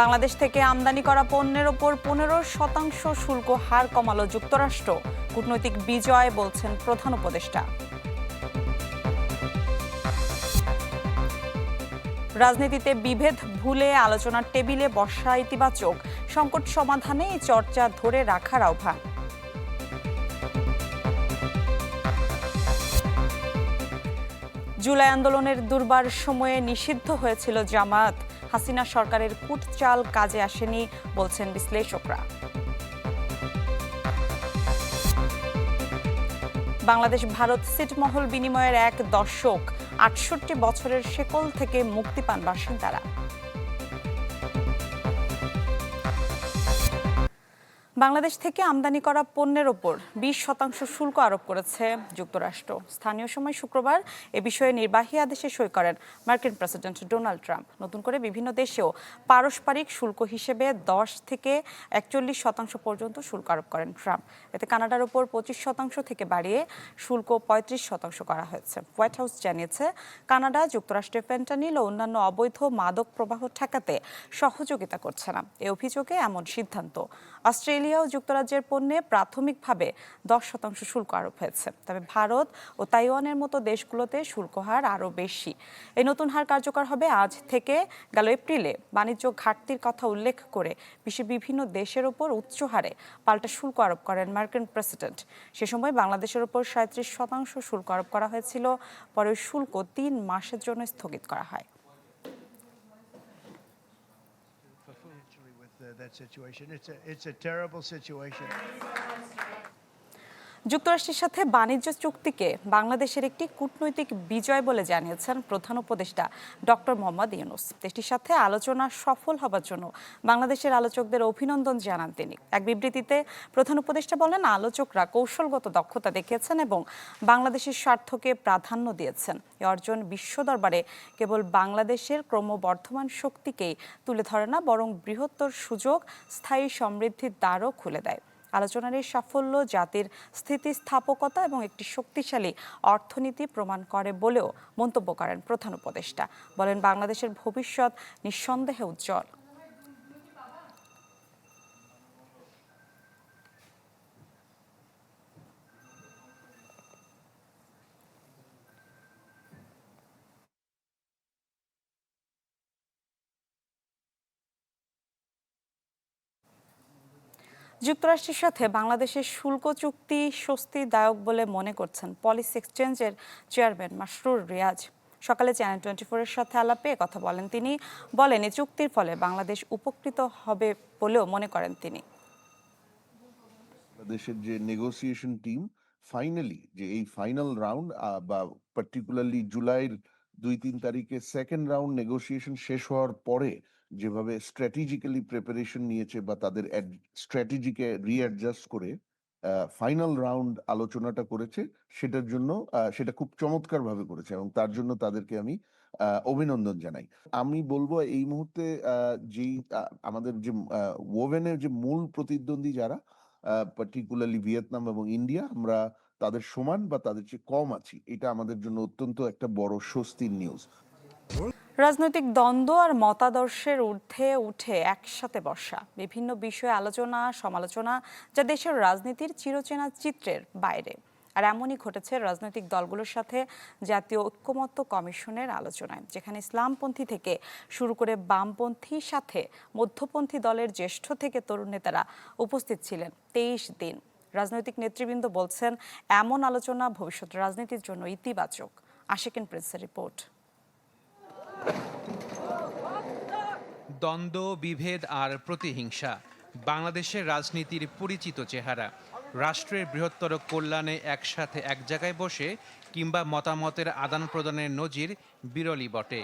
বাংলাদেশ থেকে আমদানি করা পণ্যের ওপর পনেরো শতাংশ শুল্ক হার কমালো যুক্তরাষ্ট্র। কূটনৈতিক বিজয় বলছেন প্রধান উপদেষ্টা। রাজনীতিতে বিভেদ ভুলে আলোচনার টেবিলে বসা ইতিবাচক। সংকট সমাধানে এই চর্চা ধরে রাখার আহ্বান। জুলাই আন্দোলনের দুর্বার সময়ে নিষিদ্ধ হয়েছিল জামাত হাসিনা সরকারের কুটচাল কাজে আসেনি বলছেন বিশ্লেষকরা। বাংলাদেশ ভারত সিটমহল বিনিময়ের এক দর্শক আটষট্টি বছরের শেকল থেকে মুক্তি পান বাসিন্দারা। বাংলাদেশ থেকে আমদানি করা পণ্যের ওপর বিশ শতাংশ শুল্ক আরোপ করেছে যুক্তরাষ্ট্র। স্থানীয় সময় শুক্রবার এ বিষয়ে নির্বাহী আদেশে সই করেন মার্কিন প্রেসিডেন্ট ডোনাল্ড ট্রাম্প। নতুন করে বিভিন্ন দেশেও পারস্পরিক শুল্ক হিসেবে দশ থেকে একচল্লিশ শতাংশ পর্যন্ত শুল্ক আরোপ করেন ট্রাম্প। এতে কানাডার ওপর পঁচিশ শতাংশ থেকে বাড়িয়ে শুল্ক পঁয়ত্রিশ শতাংশ করা হয়েছে। হোয়াইট হাউস জানিয়েছে, কানাডা যুক্তরাষ্ট্রে ফেন্টানিল ও অন্যান্য অবৈধ মাদক প্রবাহ ঠেকাতে সহযোগিতা করছে না। এ অভিযোগে এমন সিদ্ধান্ত। অস্ট্রেলিয়া ও যুক্তরাজ্যের পণ্যে প্রাথমিকভাবে দশ শতাংশ শুল্ক আরোপ হয়েছে। তবে ভারত ও তাইওয়ানের মতো দেশগুলোতে শুল্ক হার আরও বেশি। এই নতুন হার কার্যকর হবে আজ থেকে গেল এপ্রিলে। বাণিজ্য ঘাটতির কথা উল্লেখ করে বিশ্বের বিভিন্ন দেশের ওপর উচ্চ হারে পাল্টা শুল্ক আরোপ করেন মার্কিন প্রেসিডেন্ট। সে সময় বাংলাদেশের ওপর সাঁত্রিশ শতাংশ শুল্ক আরোপ করা হয়েছিল, পরে শুল্ক তিন মাসের জন্য স্থগিত করা হয়। That situation. It's a, it's a terrible situation. যুক্তরাষ্ট্রের সাথে বাণিজ্য চুক্তিকে বাংলাদেশের একটি কূটনৈতিক বিজয় বলে জানিয়েছেন প্রধান উপদেষ্টা ডক্টর মোহাম্মদ ইউনুস। দেশটির সাথে আলোচনা সফল হবার জন্য বাংলাদেশের আলোচকদের অভিনন্দন জানান তিনি। এক বিবৃতিতে প্রধান উপদেষ্টা বলেন, আলোচকরা কৌশলগত দক্ষতা দেখিয়েছেন এবং বাংলাদেশের স্বার্থকে প্রাধান্য দিয়েছেন। এ অর্জন বিশ্ব দরবারে কেবল বাংলাদেশের ক্রমবর্ধমান শক্তিকেই তুলে ধরে না, বরং বৃহত্তর সুযোগ, স্থায়ী সমৃদ্ধির দ্বারও খুলে দেয়। আলোচনার এই সাফল্য জাতির স্থিতিস্থাপকতা এবং একটি শক্তিশালী অর্থনীতি প্রমাণ করে বলেও মন্তব্য করেন প্রধান উপদেষ্টা। বলেন, বাংলাদেশের ভবিষ্যৎ নিঃসন্দেহে উজ্জ্বল। যুক্তরাষ্ট্রের সাথে বাংলাদেশের শুল্ক চুক্তি স্বস্তিদায়ক বলে মনে করছেন পলিস এক্সচেঞ্জের চেয়ারম্যান মাসরুর রিয়াজ। সকালে চ্যানেল টোয়েন্টি ফোরের সাথে আলাপে কথা বলেন তিনি। বলেন এই চুক্তির ফলে বাংলাদেশ উপকৃত হবে বলেও মনে করেন তিনি। বাংলাদেশের যে নেগোসিয়েশন টিম ফাইনালি যে এই ফাইনাল রাউন্ড বা পার্টিকুলারলি জুলাইয়ের দুই তিন তারিখে সেকেন্ড রাউন্ড নেগোসিয়েশন শেষ হওয়ার পরে যেভাবে স্ট্র্যাটেজিক্যালি প্রিপারেশন নিয়েছে বা তাদের স্ট্র্যাটেজিকে রিঅ্যাডজাস্ট করে ফাইনাল রাউন্ড আলোচনাটা করেছে, সেটার জন্য সেটা খুব চমৎকার ভাবে করেছে এবং তার জন্য তাদেরকে আমি অভিনন্দন জানাই। আমি বলব এই মুহূর্তে যেই আমাদের যে ওভেনের যে মূল প্রতিদ্বন্দ্বী যারা পার্টিকুলারলি ভিয়েতনাম এবং ইন্ডিয়া আমরা তাদের সমান বা তাদের চেয়ে কম আছি। এটা আমাদের জন্য অত্যন্ত একটা বড় স্বস্তির নিউজ রাজনৈতিক দ্বন্দ্ব আর মতাদর্শের ঊর্ধ্বে উঠে একসাথে বসা। বিভিন্ন বিষয়ে আলোচনা, সমালোচনা যা দেশের রাজনীতির চিরচেনা চিত্রের বাইরে। আর এমনই ঘটেছে রাজনৈতিক দলগুলোর সাথে জাতীয় ঐক্যমত্য কমিশনের আলোচনায়, যেখানে ইসলামপন্থী থেকে শুরু করে বামপন্থী সাথে মধ্যপন্থী দলের জ্যেষ্ঠ থেকে তরুণ নেতারা উপস্থিত ছিলেন তেইশ দিন। রাজনৈতিক নেতৃবৃন্দ বলছেন, এমন আলোচনা ভবিষ্যৎ রাজনীতির জন্য ইতিবাচক। আশিকিন প্রিন্সের রিপোর্ট। দ্বন্দ্ব, বিভেদ আর প্রতিহিংসা বাংলাদেশের রাজনীতির পরিচিত চেহারা। রাষ্ট্রের বৃহত্তর কল্যাণে একসাথে এক জায়গায় বসে কিংবা মতামতের আদান প্রদানের নজির বিরলই বটে।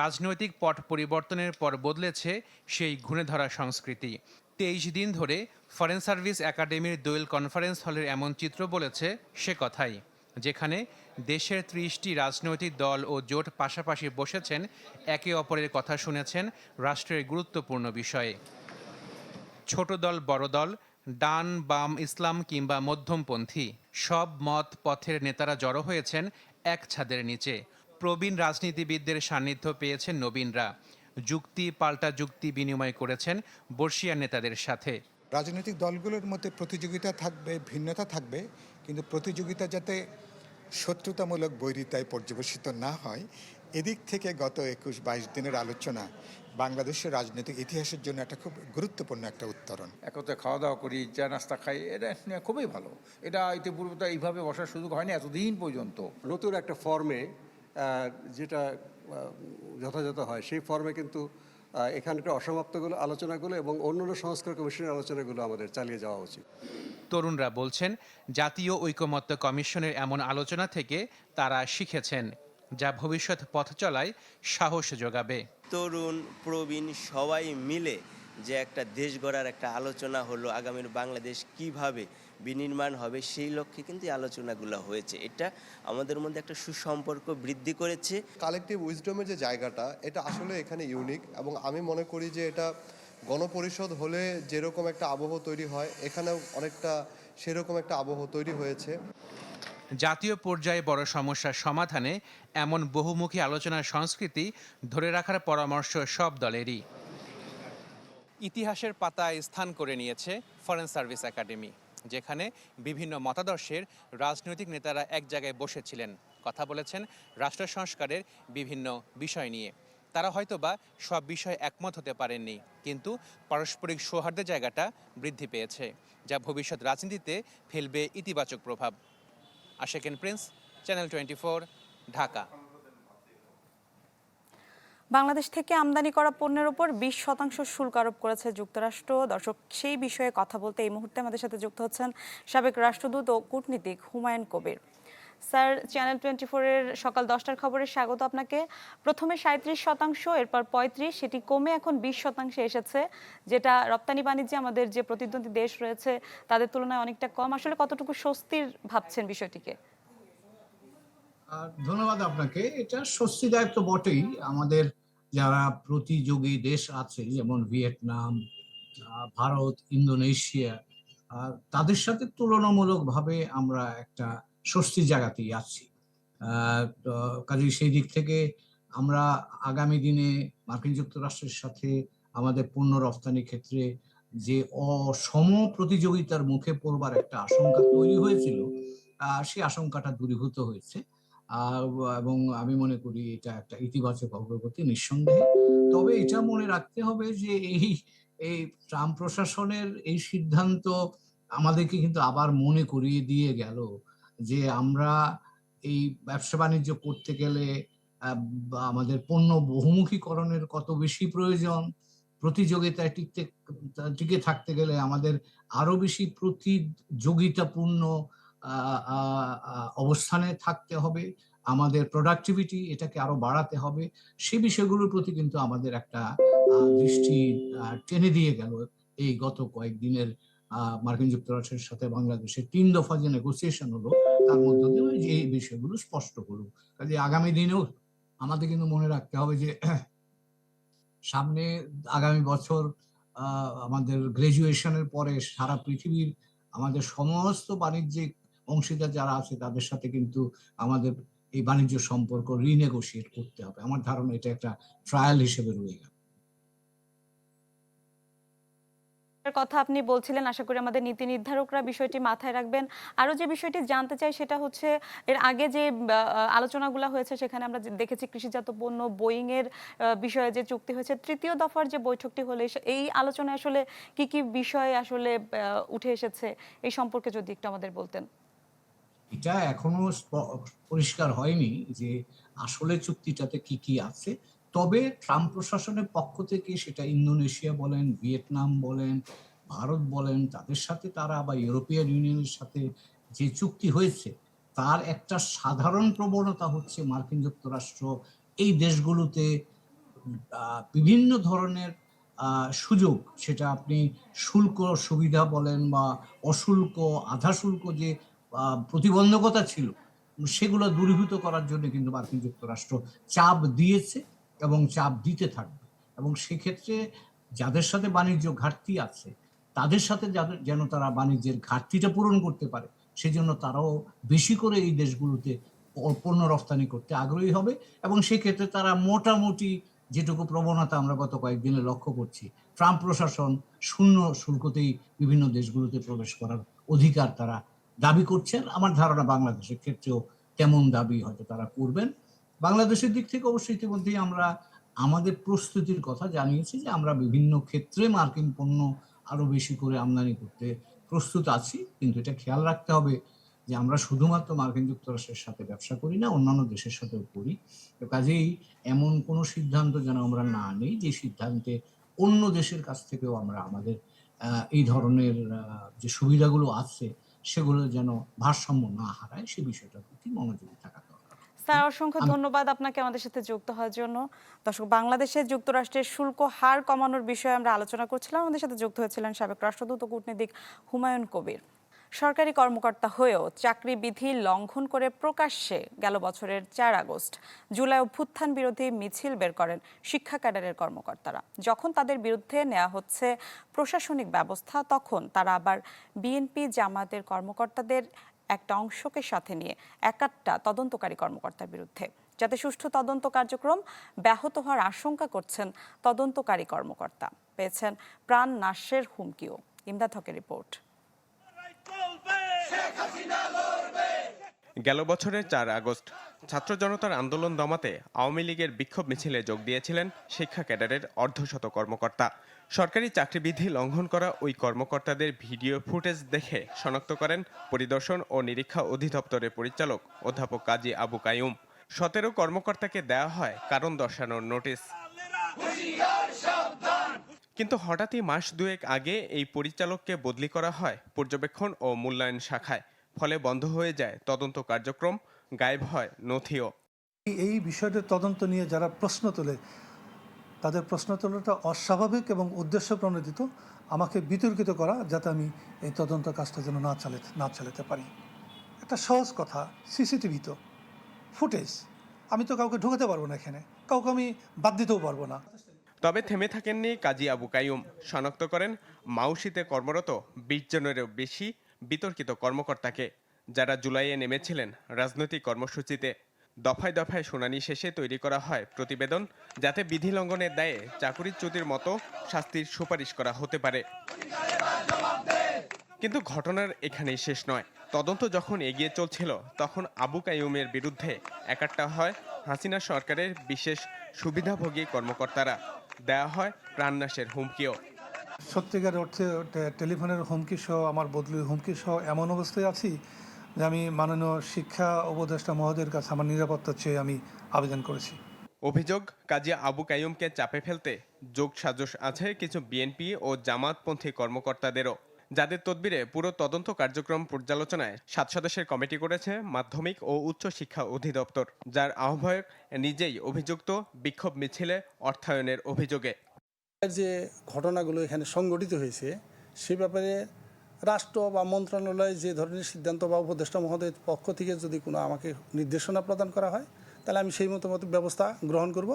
রাজনৈতিক পট পরিবর্তনের পর বদলেছে সেই ঘুণে ধরা সংস্কৃতি। তেইশ দিন ধরে ফরেন সার্ভিস একাডেমির দোয়েল কনফারেন্স হলের এমন চিত্র বলেছে সে কথাই, যেখানে দেশের ত্রিশটি রাজনৈতিক দল ও জোট পাশাপাশি বসেছেন, একে অপরের কথা শুনেছেন রাষ্ট্রের গুরুত্বপূর্ণ বিষয়ে। ছোট দল, বড় দল, ডান, বাম, ইসলাম কিংবা মধ্যমপন্থী, সব মত পথের নেতারা জড়ো হয়েছেন এক ছাদের নিচে। প্রবীণ রাজনীতিবিদদের সান্নিধ্য পেয়েছেন নবীনরা। যুক্তি পাল্টা যুক্তি বিনিময় করেছেন বর্ষিয়ান নেতাদের সাথে। রাজনৈতিক দলগুলোর মধ্যে প্রতিযোগিতা থাকবে, ভিন্নতা থাকবে, কিন্তু প্রতিযোগিতা যাতে শত্রুতামূলক বৈরিতায় পর্যবেসিত না হয় এদিক থেকে গত একুশ বাইশ দিনের আলোচনা বাংলাদেশের রাজনৈতিক ইতিহাসের জন্য একটা খুব গুরুত্বপূর্ণ একটা উত্তরণ। একত্রে খাওয়া দাওয়া করি চা নাস্তা খাই এটা নিয়ে খুবই ভালো। এটা ইতিপূর্বে তো এইভাবে বসার সুযোগ হয়নি এতদিন পর্যন্ত। নতুন একটা ফর্মে যেটা যথাযথ হয় সেই ফর্মে কিন্তু এখানকার অসমাপ্তগুলো আলোচনাগুলো এবং অন্যান্য সংস্কার কমিশনের আলোচনাগুলো আমাদের চালিয়ে যাওয়া উচিত। তরুণরা বলছেন জাতীয় ঐকমত্য কমিশনের এমন আলোচনা থেকে তারা শিখেছেন যা ভবিষ্যৎ পথ চলায় সাহস যোগাবে। তরুণ প্রবীণ সবাই মিলে যে একটা দেশ গড়ার একটা আলোচনা হলো আগামীর বাংলাদেশ কীভাবে বিনির্মাণ হবে সেই লক্ষ্যে কিন্তু এই আলোচনাগুলো হয়েছে। এটা আমাদের মধ্যে একটা সুসম্পর্ক বৃদ্ধি করেছে। কালেকটিভ উইজডমের যে জায়গাটা এটা আসলে এখানে ইউনিক এবং আমি মনে করি যে এটা গণপরিষদ হলে যেরকম একটা আবহ তৈরি হয় এখানেও অনেকটা সেরকম একটা আবহ তৈরি হয়েছে। জাতীয় পর্যায়ে বড় সমস্যার সমাধানে এমন বহুমুখী আলোচনার সংস্কৃতি ধরে রাখার পরামর্শ সব দলেরই। ইতিহাসের পাতায় স্থান করে নিয়েছে ফরেন সার্ভিস একাডেমি যেখানে বিভিন্ন মতাদর্শের রাজনৈতিক নেতারা এক জায়গায় বসেছিলেন। কথা বলেছেন রাষ্ট্র সংস্কারের বিভিন্ন বিষয় নিয়ে। তারা হয়তোবা সব বিষয়ে একমত হতে পারেননি, কিন্তু পারস্পরিক সৌহার্দ্যের জায়গাটা বৃদ্ধি পেয়েছে, যা ভবিষ্যৎ রাজনীতিতে ফেলবে ইতিবাচক প্রভাব। Ashequen Prince, channel twenty Dhaka. Bangladesh থেকে আমদানি করা পণ্যের উপর বিশ শতাংশ শুল্ক আরোপ করেছে যুক্তরাষ্ট্র। দর্শক, সেই বিষয়ে কথা বলতে এই মুহূর্তে আমাদের সাথে যুক্ত হচ্ছেন সাবেক রাষ্ট্রদূত ও কূটনীতিক Humayun Kabir. Sir channel twenty ফোরের সকাল দশটার খবরে স্বাগত আপনাকে। প্রথমে সাঁত্রিশ শতাংশ, এরপর পঁয়ত্রিশ, সেটি কমে এখন বিশ শতাংশে এসেছে, যেটা রপ্তানি বাণিজ্যে আমাদের যে প্রতিদ্বন্দ্বী দেশ রয়েছে, তাদের তুলনায় অনেকটা কম। আসলে কতটুকু স্বস্তির ভাবছেন বিষয়টিকে? ধন্যবাদ আপনাকে। এটা স্বস্তিদায়ক তো বটেই। আমাদের যারা প্রতিযোগী দেশ আছে, যেমন ভিয়েতনাম ভারত, ইন্দোনেশিয়া তাদের সাথে তুলনামূলকভাবে আমরা একটা স্বস্তির জায়গাতেই আছি। কাজে সেই দিক থেকে আমরা আগামী দিনে মার্কিন যুক্তরাষ্ট্রের সাথে আমাদের পণ্য রপ্তানি ক্ষেত্রে যে অসম প্রতিযোগিতার মুখে পড়বার একটা আশঙ্কা তৈরি হয়েছিল সেই আশঙ্কাটা দূরীভূত হয়েছে। এবং আমি মনে করি এটা একটা ইতিবাচক অগ্রগতি নিঃসন্দেহে। তবে এটা মনে রাখতে হবে যে এই এই ট্রাম্প প্রশাসনের এই সিদ্ধান্ত আমাদেরকে কিন্তু আবার মনে করিয়ে দিয়ে গেল যে আমরা এই ব্যবসা বাণিজ্য করতে গেলে আমাদের পণ্য বহুমুখীকরণের কত বেশি প্রয়োজন, প্রতিযোগিতায় টিকতে, টিকে থাকতে গেলে আমাদের আরও বেশি প্রতিযোগিতাপূর্ণ অবস্থানে থাকতে হবে। আমাদের প্রোডাক্টিভিটি এটাকে আরও বাড়াতে হবে। সে বিষয়গুলোর প্রতি কিন্তু আমাদের একটা দৃষ্টি টেনে দিয়ে গেল এই গত কয়েকদিনের মার্কিন যুক্তরাষ্ট্রের সাথে বাংলাদেশের তিন দফা যে নেগোসিয়েশন হলো, তার মধ্য দিয়ে এই বিষয়গুলো স্পষ্ট করুক কাজে আগামী দিনেও আমাদের কিন্তু মনে রাখতে হবে যে, সামনে আগামী বছর আমাদের গ্রাজুয়েশনের পরে সারা পৃথিবীর আমাদের সমস্ত বাণিজ্যিক অংশীদার যারা আছে তাদের সাথে কিন্তু আমাদের এই বাণিজ্য সম্পর্ক রিনেগোশিয়েট করতে হবে। আমার ধারণা এটা একটা ট্রায়াল হিসেবে রয়ে গেল। কথা আপনি বলছিলেন আশা করি আমাদের নীতি নির্ধারকরা বিষয়টি মাথায় রাখবেন। আরও যে বিষয়টি জানতে চাই সেটা হচ্ছে এর আগে যে আলোচনাগুলো হয়েছে সেখানে আমরা দেখেছি কৃষিজাত পণ্য বোয়িং এর আহ, বিষয়ে যে চুক্তি হয়েছে তৃতীয় দফার যে বৈঠকটি হলে এই আলোচনায় আসলে কি কি বিষয় আসলে উঠে এসেছে এই সম্পর্কে যদি একটু আমাদের বলতেন। এটা এখনও পরিষ্কার হয়নি যে আসলে চুক্তিটাতে কি কি আছে। তবে ট্রাম্প প্রশাসনের পক্ষ থেকে সেটা ইন্দোনেশিয়া বলেন, ভিয়েতনাম বলেন, ভারত বলেন, তাদের সাথে তারা বা ইউরোপিয়ান ইউনিয়নের সাথে যে চুক্তি হয়েছে, তার একটা সাধারণ প্রবণতা হচ্ছে মার্কিন যুক্তরাষ্ট্র এই দেশগুলোতে বিভিন্ন ধরনের সুযোগ, সেটা আপনি শুল্ক সুবিধা বলেন বা অশুল্ক, আধা শুল্ক যে প্রতিবন্ধকতা ছিল, সেগুলো দূরীভূত করার জন্য কিন্তু মার্কিন যুক্তরাষ্ট্র চাপ দিয়েছে এবং চাপ দিতে থাকবে। এবং সেক্ষেত্রে যাদের সাথে বাণিজ্য ঘাটতি আছে, তাদের সাথে যাদের যেন তারা বাণিজ্যের ঘাটতিটা পূরণ করতে পারে, সেজন্য তারাও বেশি করে এই দেশগুলোতে পণ্য রপ্তানি করতে আগ্রহী হবে। এবং সেক্ষেত্রে তারা মোটামুটি যেটুকু প্রবণতা আমরা গত কয়েকদিনে লক্ষ্য করছি, ট্রাম্প প্রশাসন শূন্য শুল্কতেই বিভিন্ন দেশগুলোতে প্রবেশ করার অধিকার তারা দাবি করছেন। আমার ধারণা বাংলাদেশের ক্ষেত্রেও তেমন দাবি হয়তো তারা করবেন। বাংলাদেশের দিক থেকে অবশ্যই ইতিমধ্যেই আমরা আমাদের প্রস্তুতির কথা জানিয়েছি যে আমরা বিভিন্ন ক্ষেত্রে মার্কিন পণ্য আরও বেশি করে আমদানি করতে প্রস্তুত আছি। কিন্তু এটা খেয়াল রাখতে হবে যে আমরা শুধুমাত্র মার্কিন যুক্তরাষ্ট্রের সাথে ব্যবসা করি না, অন্যান্য দেশের সাথেও করি। তো কাজেই এমন কোনো সিদ্ধান্ত যেন আমরা না নেই যে সিদ্ধান্তে অন্য দেশের কাছ থেকেও আমরা আমাদের এই ধরনের যে সুবিধাগুলো আছে সেগুলো যেন ভারসাম্য না হারায় সে বিষয়টার প্রতি মনোযোগী থাকা দরকার। স্যার অসংখ্য ধন্যবাদ আপনাকে আমাদের সাথে যুক্ত হওয়ার জন্য। দর্শক বাংলাদেশে যুক্তরাষ্ট্রের শুল্ক হার কমানোর বিষয়ে আমরা আলোচনা করছিলাম। আমাদের সাথে যুক্ত হয়েছিলেন সাবেক রাষ্ট্রদূত ও কূটনীতিক হুমায়ুন কবির। সরকারি কর্মকর্তা হয়েও চাকরি বিধি লঙ্ঘন করে প্রকাশ্যে গেল বছরের চার আগস্ট। জুলাই অভ্যুত্থান বিরোধী মিছিল বের করেন শিক্ষা ক্যাডারের কর্মকর্তারা। যখন তাদের বিরুদ্ধে নেওয়া হচ্ছে প্রশাসনিক ব্যবস্থা, তখন তারা আবার বিএনপি জামাতের কর্মকর্তাদের একটা অংশকে সাথে নিয়ে একাত্তা তদন্তকারী কর্মকর্তার বিরুদ্ধে। যাতে সুষ্ঠু তদন্ত কার্যক্রম ব্যাহত হওয়ার আশঙ্কা করছেন তদন্তকারী কর্মকর্তা। পেয়েছেন প্রাণ নাশের হুমকিও। ইমদাদ হকের রিপোর্ট। গেল বছরের চার আগস্ট, ছাত্র জনতার আন্দোলন দমাতে আওয়ামী লীগের বিক্ষোভ মিছিলে যোগ দিয়েছিলেন শিক্ষা ক্যাডারের অর্ধশত কর্মকর্তা। সরকারি চাকরিবিধি লঙ্ঘন করা ওই কর্মকর্তাদের ভিডিও ফুটেজ দেখে শনাক্ত করেন পরিদর্শন ও নিরীক্ষা অধিদপ্তরের পরিচালক অধ্যাপক কাজী আবু কায়ুম সতেরো কর্মকর্তাকে দেওয়া হয় কারণ দর্শানোর নোটিশ। কিন্তু হঠাৎই মাস দুয়েক আগে এই পরিচালককে বদলি করা হয় পর্যবেক্ষণ ও মূল্যায়ন শাখায়। ফলে বন্ধ হয়ে যায় তদন্ত কার্যক্রম গায়েব হয় নথিও। এই বিষয়টির তদন্ত নিয়ে যারা প্রশ্ন তোলে তাদের প্রশ্ন তোলাটা অস্বাভাবিক এবং উদ্দেশ্য প্রণোদিত আমাকে বিতর্কিত করা যাতে আমি এই তদন্ত কাজটা যেন না চালাতে না চালাতে পারি। একটা সহজ কথা সিসিটিভি তো। ফুটেজ। আমি তো কাউকে ঢুকাতে পারব না এখানে। কাউকে আমি বাদ দিতেও পারব না। তবে থেমে থাকেননি কাজী আবু কাইয়ুম। শনাক্ত করেন মাউশিতে কর্মরত বিশ জনেরও বেশি বিতর্কিত কর্মকর্তাকে, যারা জুলাইয়ে নেমেছিলেন রাজনৈতিক কর্মসূচিতে। দফায় দফায় শুনানি শেষে তৈরি করা হয় প্রতিবেদন, যাতে বিধি লঙ্ঘনের দায়ে চাকুরিচ্যুতির মতো শাস্তির সুপারিশ করা হতে পারে। কিন্তু ঘটনার এখানেই শেষ নয়। তদন্ত যখন এগিয়ে চলছিল, তখন আবু কাইয়ুমের বিরুদ্ধে একাট্টা হয় হাসিনা সরকারের বিশেষ সুবিধাভোগী কর্মকর্তারা। দেয়া হয় প্রাণনাশের হুমকিও। সত্যিকার অর্থে টেলিফোনের হুমকি সহ, আমার বদলির হুমকি সহ এমন অবস্থায় আছি যে আমি মাননীয় শিক্ষা উপদেষ্টা মহোদয়ের কাছে আমার নিরাপত্তা চেয়ে আমি আবেদন করেছি। অভিযোগ, কাজী আবু কাইয়ুমকে চাপে ফেলতে যোগ সাজস আছে কিছু বিএনপি ও জামাতপন্থী কর্মকর্তাদেরও। যাদের তদবিরে পুরো তদন্ত কার্যক্রম পর্যালোচনায় সাত সদস্যের কমিটি করেছে মাধ্যমিক ও উচ্চ শিক্ষা অধিদপ্তর, যার আহ্বায়ক নিজেই অভিযুক্ত বিক্ষোভ মিছিলে অর্থায়নের অভিযোগে। যে ঘটনাগুলো এখানে সংগঠিত হয়েছে সে ব্যাপারে রাষ্ট্র বা মন্ত্রণালয় যে ধরনের সিদ্ধান্ত বা উপদেষ্টা মহোদয়ের পক্ষ থেকে যদি কোনো আমাকে নির্দেশনা প্রদান করা হয় তাহলে আমি সেই মতো মতো ব্যবস্থা গ্রহণ করব।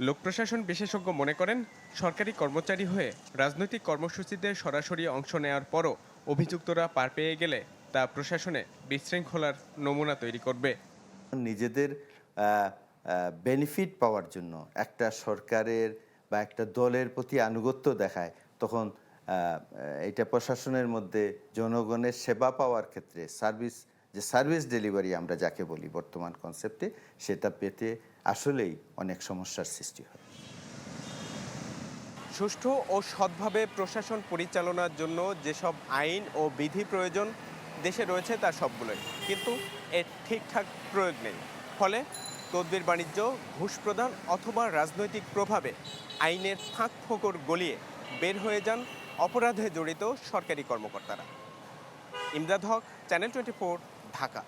লোক প্রশাসন বিশেষজ্ঞ মনে করেন সরকারি কর্মচারী হয়ে রাজনৈতিক কর্মসূচিতে সরাসরি অংশ নেওয়ার পরও অভিযুক্তরা পার পেয়ে গেলে তা প্রশাসনে বিশৃঙ্খলার নমুনা তৈরি করবে। নিজেদের বেনিফিট পাওয়ার জন্য একটা সরকারের বা একটা দলের প্রতি আনুগত্য দেখায়, তখন এটা প্রশাসনের মধ্যে জনগণের সেবা পাওয়ার ক্ষেত্রে সার্ভিস, যে সার্ভিস ডেলিভারি আমরা যাকে বলি বর্তমান কনসেপ্টে, সেটা পেতে আসলেই অনেক সমস্যার সৃষ্টি হয়। সুষ্ঠু ও সৎভাবে প্রশাসন পরিচালনার জন্য যেসব আইন ও বিধি প্রয়োজন, দেশে রয়েছে তার সবগুলোই। কিন্তু এর ঠিকঠাক প্রয়োগ নেই। ফলে তদবির বাণিজ্য, ঘুষ প্রদান অথবা রাজনৈতিক প্রভাবে আইনের ফাঁক ফোকর গলিয়ে বের হয়ে যান অপরাধে জড়িত সরকারি কর্মকর্তারা। Imdad Haque, channel twenty Dhaka.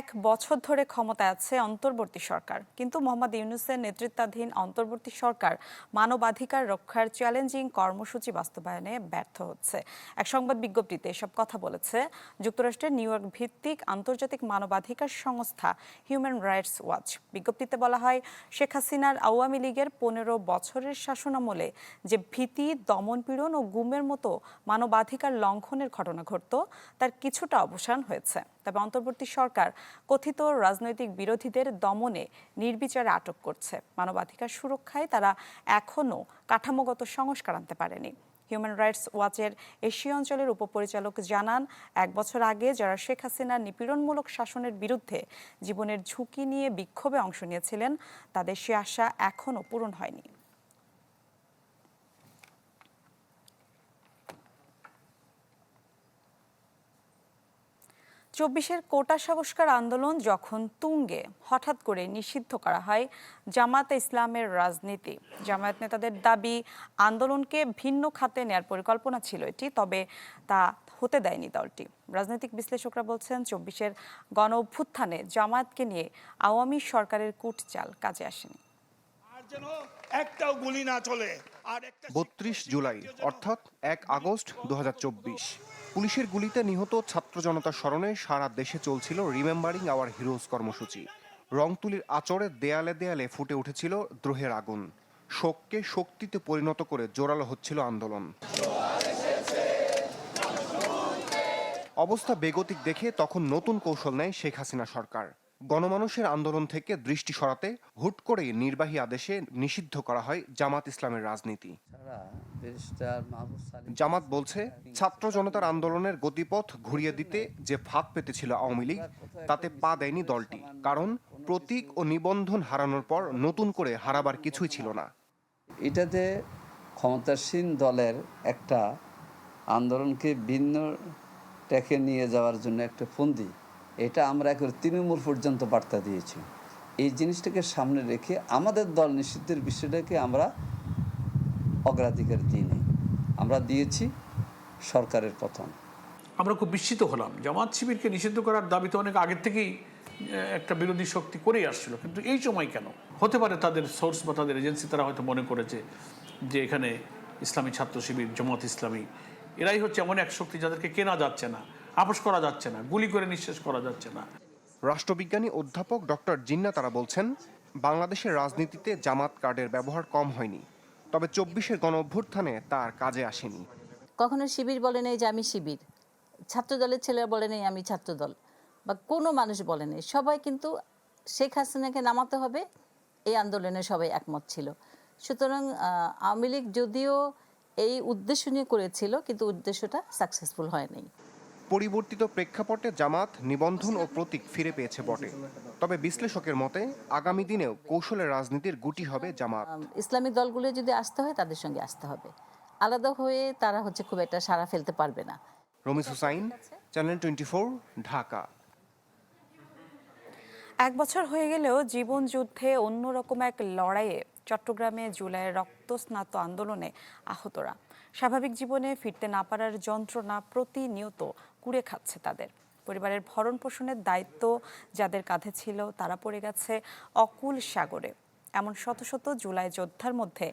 এক বছর ধরে ক্ষমতায় আছে অন্তর্বর্তী সরকার। কিন্তু মোহাম্মদ ইউনুসের নেতৃত্বাধীন অন্তর্বর্তী সরকার মানবাধিকার রক্ষার চ্যালেঞ্জিং কর্মসূচি বাস্তবায়নে ব্যর্থ হচ্ছে। এক সংবাদ বিজ্ঞপ্তিতে এসব কথা বলেছে, যুক্তরাষ্ট্রের নিউ ইয়র্ক ভিত্তিক আন্তর্জাতিক মানবাধিকার সংস্থা হিউম্যান রাইটস ওয়াচ। বিজ্ঞপ্তিতে বলা হয়, শেখ হাসিনার আওয়ামী লীগের পনেরো বছরের শাসনামলে যে ভীতি দমনপীড়ন ও গুমের মতো মানবাধিকার লঙ্ঘনের ঘটনা ঘটত, তার কিছুটা অবসান হয়েছে। তবে অন্তর্বর্তী সরকার কথিত রাজনৈতিক বিরোধীদের দমনে নির্বিচারে আটক করছে। মানবাধিকার সুরক্ষায় তারা এখনও কাঠামোগত সংস্কার আনতে পারেনি। হিউম্যান রাইটস ওয়াচের এশিয়া অঞ্চলের উপপরিচালক জানান, এক বছর আগে যারা শেখ হাসিনার নিপীড়নমূলক শাসনের বিরুদ্ধে জীবনের ঝুঁকি নিয়ে বিক্ষোভে অংশ নিয়েছিলেন, তাদের সে আশা এখনও পূরণ হয়নি। চব্বিশের কোটা সংস্কার আন্দোলন যখন তুঙ্গে হঠাৎ করে নিষিদ্ধ করা হয় জামাতে ইসলামের রাজনীতি। জামায়াত নেতাদের দাবি আন্দোলনকে ভিন্ন খাতে নেয়ার পরিকল্পনা ছিল এটি তবে তা হতে দেয়নি দলটি। রাজনৈতিক বিশ্লেষকরা বলছেন চব্বিশের গণ অভ্যুত্থানে জামায়াতকে নিয়ে আওয়ামী সরকারের কুটচাল কাজে আসেনি। একটাও গুলি না চলে আর একটা বত্রিশ জুলাই অর্থাৎ এক আগস্ট দু হাজার চব্বিশ। পুলিশের গুলিতে নিহত ছাত্র জনতার স্মরণে সারা দেশে চলছিল রিমেম্বারিং আওয়ার হিরোজ কর্মসূচি। রংতুলির আচরে দেয়ালে দেয়ালে ফুটে উঠেছিল দ্রোহের আগুন। শোককে শক্তিতে পরিণত করে জোরালো হচ্ছিল আন্দোলন। অবস্থা বেগতিক দেখে তখন নতুন কৌশল নেয় শেখ হাসিনা সরকার। গণমানুষের আন্দোলন থেকে দৃষ্টি সরাতে হুট করেই নির্বাহী আদেশে নিষিদ্ধ করা হয় জামাত ইসলামের রাজনীতি। জামাত বলছে, ছাত্র জনতার আন্দোলনের গতিপথ ঘুরিয়ে দিতে যে ফাঁক পেতেছিল আওয়ামী লীগ, তাতে পা দেয়নি দলটি, কারণ প্রতীক ও নিবন্ধন হারানোর পর নতুন করে হারাবার কিছুই ছিল না। এটাতে ক্ষমতাসীন দলের একটা আন্দোলনকে ভিন্ন ট্যাকে নিয়ে যাওয়ার জন্য একটা ফন্দি এটা আমরা একেবারে তৃণমূল পর্যন্ত বার্তা দিয়েছি। এই জিনিসটাকে সামনে রেখে আমাদের দল নিষিদ্ধের বিষয়টাকে আমরা অগ্রাধিকার দিইনি। আমরা দিয়েছি সরকারের পতন। আমরা খুব বিস্মিত হলাম। জামাত শিবিরকে নিষিদ্ধ করার দাবি তো অনেক আগের থেকেই একটা বিরোধী শক্তি করেই আসছিল। কিন্তু এই সময় কেন? হতে পারে তাদের সোর্স বা তাদের এজেন্সি তারা হয়তো মনে করেছে যে এখানে ইসলামী ছাত্র শিবির, জামাত ইসলামী, এরাই হচ্ছে এমন এক শক্তি যাদেরকে কেনা যাচ্ছে না। আপোষ করা যাচ্ছে না গুলি করে নিঃশেষ করা যাচ্ছে না। রাষ্ট্রবিজ্ঞানী অধ্যাপক ডক্টর জিন্না তারা বলছেন বাংলাদেশের রাজনীতিতে জামাত কার্ডের ব্যবহার কম হয়নি তবে চব্বিশের গণ অভ্যুত্থানে তার কাজে আসেনি। কখনো শিবির বলে নেই যে আমি শিবির ছাত্র দলের ছেলেরা বলে নেই আমি ছাত্র দল বা কোনো মানুষ বলে নেই। সবাই কিন্তু শেখ হাসিনাকে নামাতে হবে এই আন্দোলনে সবাই একমত ছিল। সুতরাং আওয়ামী লীগ যদিও এই উদ্দেশ্য নিয়ে করেছিল কিন্তু উদ্দেশ্যটা সাকসেসফুল হয়নি। পরিবর্তিত প্রেক্ষাপটে জামাত নিবন্ধন ও প্রতীক ফিরে পেয়েছে বটে। তবে বিশ্লেষকের মতে আগামী দিনেও কৌশলের রাজনীতির গুটি হবে জামাত। ইসলামিক দলগুলো যদি আসতে হয় তাদের সঙ্গে আসতে হবে। আলাদা হয়ে তারা হচ্ছে খুব একটা সাড়া ফেলতে পারবে না। Ramiz Hussain channel twenty Dhaka. এক বছর হয়ে গেলেও জীবন যুদ্ধে অন্যরকম এক লড়াইয়ে চট্টগ্রামে জুলাইয়ের রক্তস্নাত আন্দোলনে আহতরা। স্বাভাবিক জীবনে ফিরতে না পারার যন্ত্রণা প্রতিনিয়ত কুড়ে খাচ্ছে তাদের। পরিবারের ভরণ পোষণের দায়িত্ব যাদের কাঁধে ছিল তারা পড়ে গেছে অকুল সাগরে। এমন শত শত জুলাই যোদ্ধার মধ্যে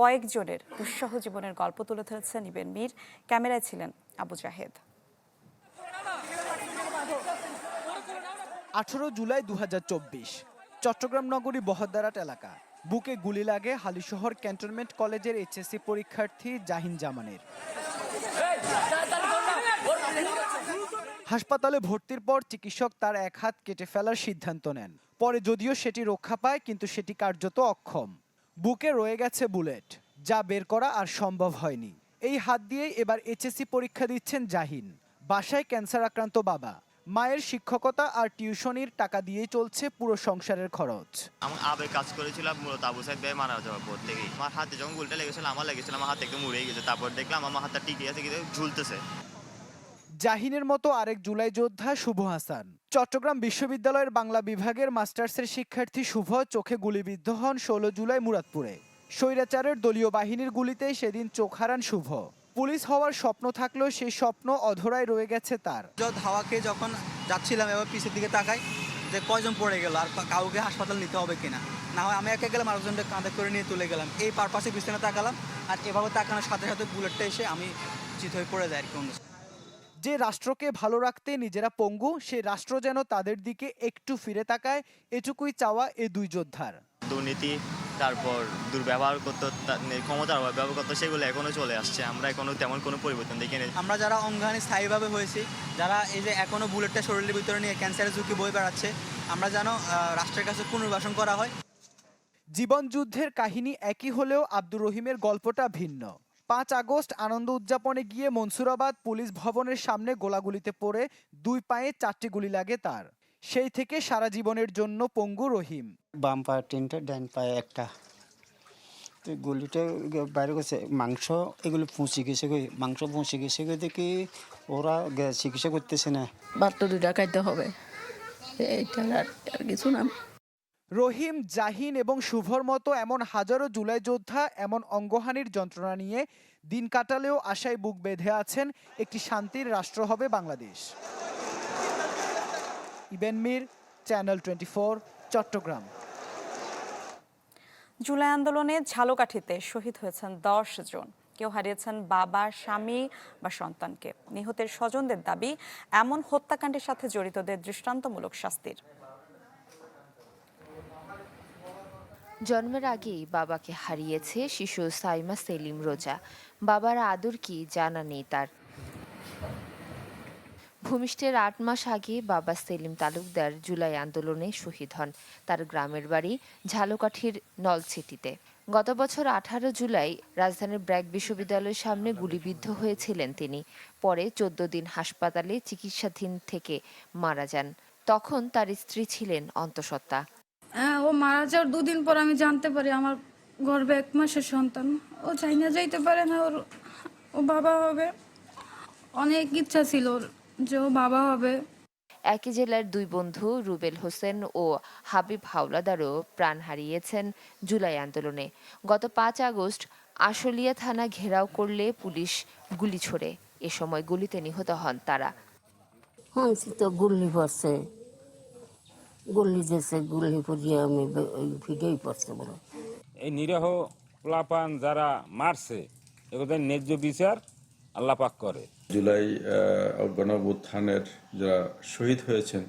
কয়েকজনের দুঃসহ জীবনের গল্প তুলে ধরেছে নিবেন মীর। ক্যামেরায় ছিলেন আবু জাহেদ। আঠারো জুলাই দু হাজার চব্বিশ চট্টগ্রাম নগরী বহদ্দারাট এলাকা। বুকে গুলি লাগে হালিশহর ক্যান্টনমেন্ট কলেজের এইচএসসি পরীক্ষার্থী জাহিন জামানের। হাসপাতালে ভর্তির পর চিকিৎসক তার এক হাত কেটে ফেলার সিদ্ধান্ত নেন। পরে যদিও সেটি রক্ষা পায়, কিন্তু সেটি কার্যত অক্ষম। বুকে রয়ে গেছে বুলেট, যা বের করা আর সম্ভব হয়নি। এই হাত দিয়েই এবার এইচএসসি পরীক্ষা দিচ্ছেন জাহিন। বাসায় ক্যান্সার আক্রান্ত বাবা। মায়ের শিক্ষকতা আর টিউশনির টাকা দিয়েই চলছে পুরো সংসারের খরচ। আমার আবে কাজ করেছিলাম, মূলত আবু সাইদ ভাই মারা যাওয়ার পর থেকেই। আমার হাতে যখন গুলটা লেগেছিল, আমার লেগেছিল, আমার হাত একদম উড়ে গেছে। তারপর দেখলাম আমার হাতটা টিকে আছে, কিন্তু ঝুলতেছে। জাহিনের মতো আরেক জুলাই যোদ্ধা শুভ হাসান। চট্টগ্রাম বিশ্ববিদ্যালয়ের বাংলা বিভাগের মাস্টার্সের শিক্ষার্থী শুভ চোখে গুলিবিদ্ধ হন ষোলো জুলাই মুরাদপুরে। স্বৈরাচারের দলীয় বাহিনীর গুলিতে সেদিন চোখ হারান শুভ। পুলিশ হওয়ার স্বপ্ন থাকলেও সেই স্বপ্ন অধরায় রয়ে গেছে তার। হাওয়াকে যখন যাচ্ছিলাম এবার পিছের দিকে তাকাই যে কয়জন পড়ে গেল আর কাউকে হাসপাতাল নিতে হবে কিনা। না হয় আমি একা গেলাম, আরেকজনকে কাঁধে করে নিয়ে তুলে গেলাম। এই পারপাসে পিছনে তাকালাম আর এভাবে তাকানোর সাথে সাথে বুলেটটা এসে আমি চিত হয়ে পড়ে যায় আর কি অন্য যে রাষ্ট্রকে ভালো রাখতে নিজেরা পঙ্গু সে রাষ্ট্র যেন তাদের দিকে একটু ফিরে তাকায় এটুকুই চাওয়া এ দুই যোদ্ধার। দুর্নীতি তারপর দুর্ব্যবহার করতো তা- ক্ষমতার অভাব ব্যবহার করতো সেগুলো এখনও চলে আসছে। আমরা এখনও তেমন কোনো পরিবর্তন দেখি না আমরা যারা অঙ্গহানি স্থায়ীভাবে হয়েছি যারা এই যে এখনও বুলেটটা শরীরের ভিতরে নিয়ে ক্যান্সারের ঝুঁকি বই বেড়াচ্ছে আমরা যেন রাষ্ট্রের কাছে পুনর্বাসন করা হয়। জীবন যুদ্ধের কাহিনী একই হলেও আব্দুর রহিমের গল্পটা ভিন্ন। পাঁচ আগস্ট আনন্দ উদযাপনে গিয়ে মনসুরাবাদ পুলিশ ভবনের সামনে গোলাগুলিতে পড়ে দুই পায়ে চারটি গুলি লাগে তার। সেই থেকে সারা জীবনের জন্য পঙ্গু রহিম। বাম পায়ে তিনটা ডান পায়ে একটা। গুলিটা বাইরে গেছে মাংস এগুলো পৌঁছে গেছে গো মাংস পৌঁছে গেছে গো দেখি ওরা চিকিৎসা করতেছে না। ভাত তো দুইটা খাইতে হবে। এইটা আর কিছু না। রহিম, জাহিন এবং শুভর মতো এমন হাজারো জুলাই যোদ্ধা এমন অঙ্গহানির যন্ত্রণা নিয়ে দিন কাটালেও আশায় বুক বেঁধে আছেন একটি শান্তির রাষ্ট্র হবে Bangladesh. Iben Mir, channel twenty four, Chattogram. July আন্দোলনে ঝালকাঠিতে শহীদ হয়েছেন দশ জন। কেউ হারিয়েছেন বাবা, স্বামী বা সন্তানকে। নিহতের স্বজনদের দাবি, এমন হত্যাকাণ্ডের সাথে জড়িতদের দৃষ্টান্তমূলক শাস্তির। জন্মের আগেই বাবাকে হারিয়েছে শিশু সাইমা সেলিম রোজা। বাবার আদর কি জানা নেই তার। ভূমিষ্ঠের আট মাস আগে বাবা সেলিম তালুকদার জুলাই আন্দোলনে শহীদ হন। তার গ্রামের বাড়ি ঝালকাঠির নলছিটিতে গত বছর আঠারো জুলাই রাজধানীর ব্র্যাক বিশ্ববিদ্যালয়ের সামনে গুলিবিদ্ধ হয়েছিলেন তিনি। পরে চোদ্দ দিন হাসপাতালে চিকিৎসাধীন থেকে মারা যান। তখন তার স্ত্রী ছিলেন অন্তঃসত্ত্বা। হ্যাঁ ও মারা যাওয়ার দুদিন পর আমি জানতে পারি আমার গর্ভে এক মাসের সন্তান। ও চাই না যাইতে পারে না ওর ও বাবা হবে। অনেক ইচ্ছা ছিল ওর যে ও বাবা হবে। একই জেলার দুই বন্ধু রুবেল হোসেন ও হাবিব হাওলাদারও প্রাণ হারিয়েছেন জুলাই আন্দোলনে। গত পাঁচ আগস্ট আশুলিয়া থানা ঘেরাও করলে পুলিশ গুলি ছোড়ে। এ সময় গুলিতে নিহত হন তারা। শুনছি তো গুল্লি পড়ছে গুল্লি দিয়েছে গুল্লি পড়িয়ে আমি ওই ভিডিওই পড়ছে বলে এই নিরহ প্লাপান যারা মারছে এগুলোদের ন্যায্য বিচার আল্লাহ পাক করে। জুলাই গণঅভ্যুত্থানের যারা শহীদ হয়েছেন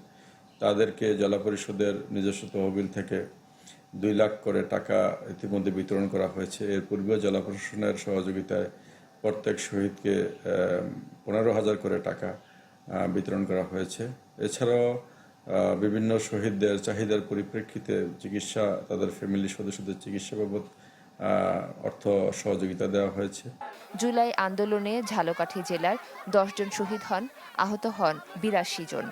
তাদেরকে জেলা পরিষদের নিজস্ব তহবিল থেকে দুই লাখ করে টাকা ইতিমধ্যে বিতরণ করা হয়েছে। এর পূর্বে জেলা প্রশাসনের সহযোগিতায় প্রত্যেক শহীদকে পনেরো হাজার করে টাকা বিতরণ করা হয়েছে। এছাড়াও বিভিন্ন শহীদদের চাহিদার পরিপ্রেক্ষিতে চিকিৎসা, তাদের ফ্যামিলি সদস্যদের চিকিৎসা বাবদ অর্থ সহযোগিতা দেওয়া হয়েছে। জুলাই আন্দোলনে ঝালকাঠি জেলার দশজন শহীদ হন, আহত হন বিরাশি জন।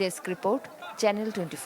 Desk report, channel twenty